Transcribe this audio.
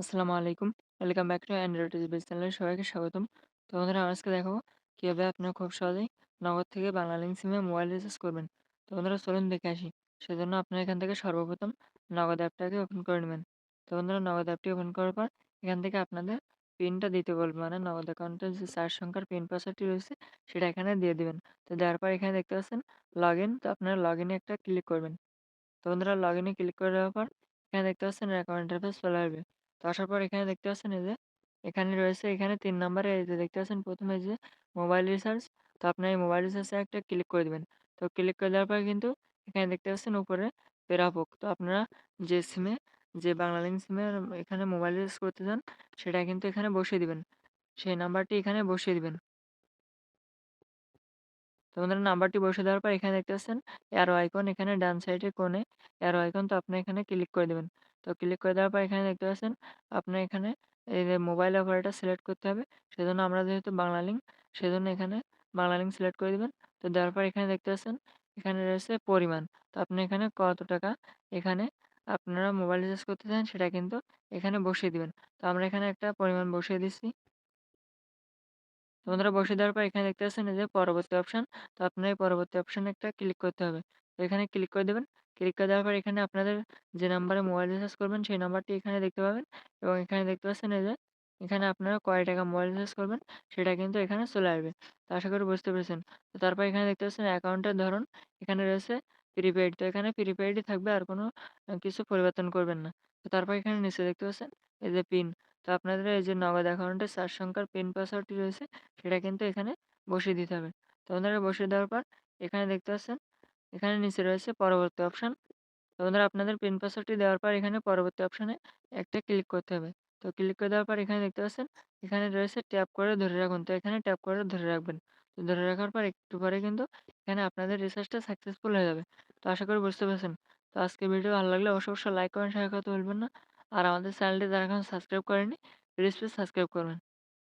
আসসালামু আলাইকুম। Welcome back to android TVs চ্যানেলে সবাইকে স্বাগতম। তো বন্ধুরা, আজকে দেখাবো কীভাবে আপনারা খুব সহজেই নগদ থেকে বাংলালিংক সিমে মোবাইল রিচার্জ করবেন। তো বন্ধুরা, চলুন দেখে আসি। সেজন্য আপনারা এখান থেকে সর্বপ্রথম নগদ অ্যাপটাকে ওপেন করে নেবেন। তো বন্ধুরা, নগদ অ্যাপটি ওপেন করার পর এখান থেকে আপনাদের পিনটা দিতে বলবে। মানে নগদ অ্যাকাউন্টের যে চার সংখ্যার পিন পাসওয়ার্ডটি রয়েছে, সেটা এখানে দিয়ে দিবেন। তো দেওয়ার পর এখানে দেখতে পাচ্ছেন লগইন। তো আপনারা লগইনে একটা ক্লিক করবেন। তো বন্ধুরা লগইনে ক্লিক করে দেওয়ার পর এখানে দেখতে পাচ্ছেন অ্যাকাউন্ট ইন্টারফেস চলে আসবে। তো আসার পর এখানে দেখতে পাচ্ছেন এই যে, এখানে রয়েছে, এখানে তিন নাম্বারে এই যে দেখতে পাচ্ছেন প্রথমে যে মোবাইল রিচার্জ। তো আপনার এই মোবাইল রিচার্জে একটা ক্লিক করে দেবেন তো ক্লিক করে দেওয়ার পর কিন্তু এখানে দেখতে পাচ্ছেন উপরে পেরাপোক। তো আপনারা যে সিমে যে বাংলালিংক সিমে এখানে মোবাইল রিচার্জ করতে চান, সেটা কিন্তু এখানে বসিয়ে দিবেন। সেই নাম্বারটি এখানে বসিয়ে দিবেন। তো নাম্বারটি বসিয়ে দেওয়ার পর এখানে দেখতে পাচ্ছেন অ্যারো আইকন এখানে ডান সাইডে কোণে অ্যারো আইকন তো আপনি এখানে ক্লিক করে দেবেন। তো ক্লিক করে দেওয়ার পর এখানে দেখতে পাচ্ছেন আপনার এখানে এই যে মোবাইল অপারেটর সিলেক্ট করতে হবে। সেজন্য আমরা যেহেতু বাংলালিংক সেজন্য এখানে বাংলা লিঙ্ক সিলেক্ট করে দিবেন। তো দেওয়ার পর এখানে দেখতে পাচ্ছেন এখানে রয়েছে পরিমাণ। তো আপনি এখানে কত টাকা এখানে আপনারা মোবাইল রিচার্জ করতে চান সেটা কিন্তু এখানে বসিয়ে দিবেন। তো আমরা এখানে একটা পরিমাণ বসিয়ে দিচ্ছি। তো বন্ধুরা বসিয়ে দেওয়ার পর এখানে দেখতে পাচ্ছেন যে পরবর্তী অপশন। তো আপনার এই পরবর্তী অপশনে একটা ক্লিক করতে হবে। তো এখানে ক্লিক করে দেবেন। ক্লিক করে দেওয়ার পর এখানে আপনাদের যে নাম্বারে মোবাইল রিচার্জ করবেন, সেই নাম্বারটি এখানে দেখতে পাবেন এবং এখানে দেখতে পাচ্ছেন এই যে এখানে আপনারা কয় টাকা মোবাইল রিচার্জ করবেন, সেটা কিন্তু এখানে চলে আসবে। তো আশা করি বুঝতে পেরেছেন। তো তারপর এখানে দেখতে পাচ্ছেন অ্যাকাউন্টের ধরন, এখানে রয়েছে প্রিপেইড। তো এখানে প্রিপেইডই থাকবে আর কোনো কিছু পরিবর্তন করবেন না। তো তারপর এখানে নিচে দেখতে পাচ্ছেন এই যে পিন। তো আপনাদের এই যে নগদ অ্যাকাউন্টের ৪ সংখ্যার পিন পাসওয়ার্ডটি রয়েছে সেটা কিন্তু এখানে বসিয়ে দিতে হবে। তো বন্ধুরা বসিয়ে দেওয়ার পর এখানে দেখতে পাচ্ছেন এখানে নিচে রয়েছে পরবর্তী অপশন। তো বন্ধুরা আপনাদের পিন পাসওয়ার্ডটি দেওয়ার পর এখানে পরবর্তী অপশনে একটা ক্লিক করতে হবে। তো ক্লিক করে দেওয়ার পর এখানে দেখতে পাচ্ছেন এখানে রয়েছে ট্যাপ করে ধরে রাখুন। তো এখানে ট্যাপ করে ধরে রাখবেন। তো ধরে রাখার পর একটু পরে কিন্তু এখানে আপনাদের রিচার্জটা সাকসেসফুল হয়ে যাবে। তো আশা করি বুঝতে পেরেছেন। তো আজকের ভিডিও ভালো লাগলে অবশ্যই, অবশ্যই লাইক কমেন্ট শেয়ার করতে ভুলবেন না। আর আমাদের চ্যানেলটি যারা এখন সাবস্ক্রাইব করেনি প্লিজ, প্লিজ সাবস্ক্রাইব করবেন।